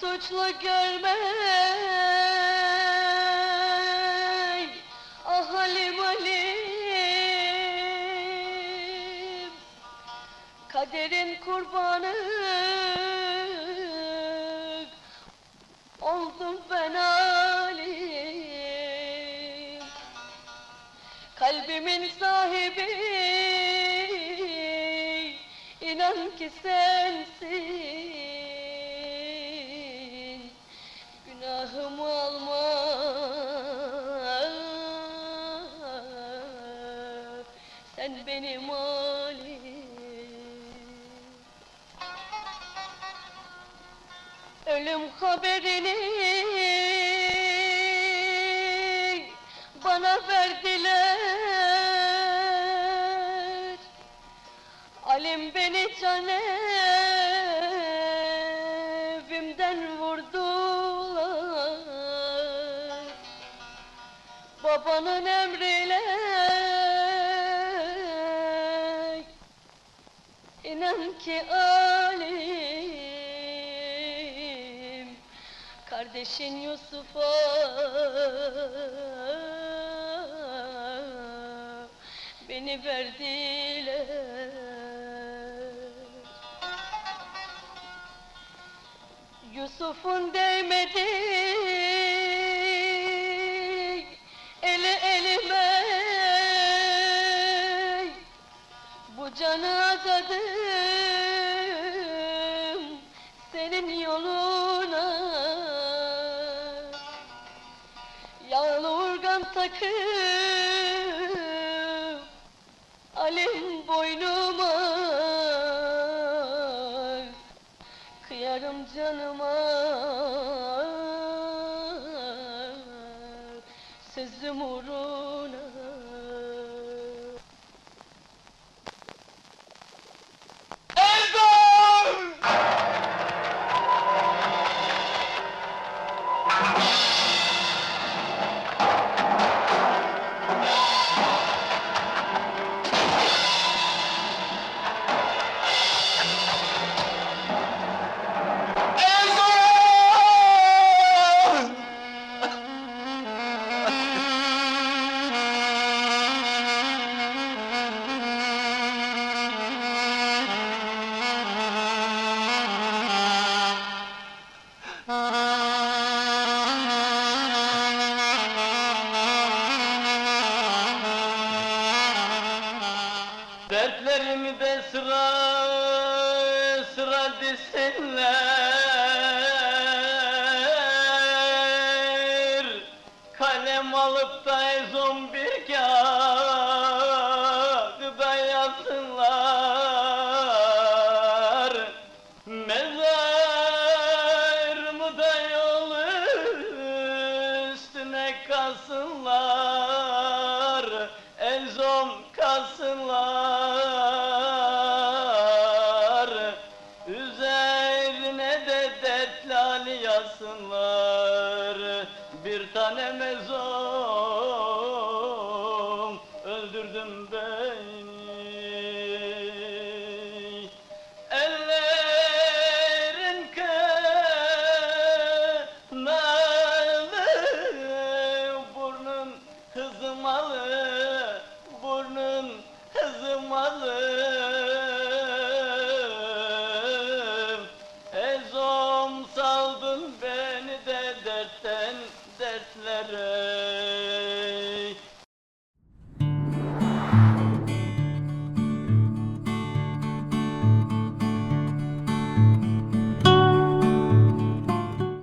suçlu görmek Ah Halim Halim. Kaderin kurbanı. Oldum ben Halim. Kalbimin sahibi. İnan ki sensin Sen benim halim. Ölüm haberini bana verdiler. Alim beni can evimden vurdular. Babanın emriyle inan ki alim Kardeşin Yusuf'a beni verdiler. Yusuf'un değmedi senin yoluna. Yağlı urgan takıp Dertlerimi de sıra sıra yazsınlar Bir tane mezom öldürdüm beni. Ellerin kınalı Burnun hızmalı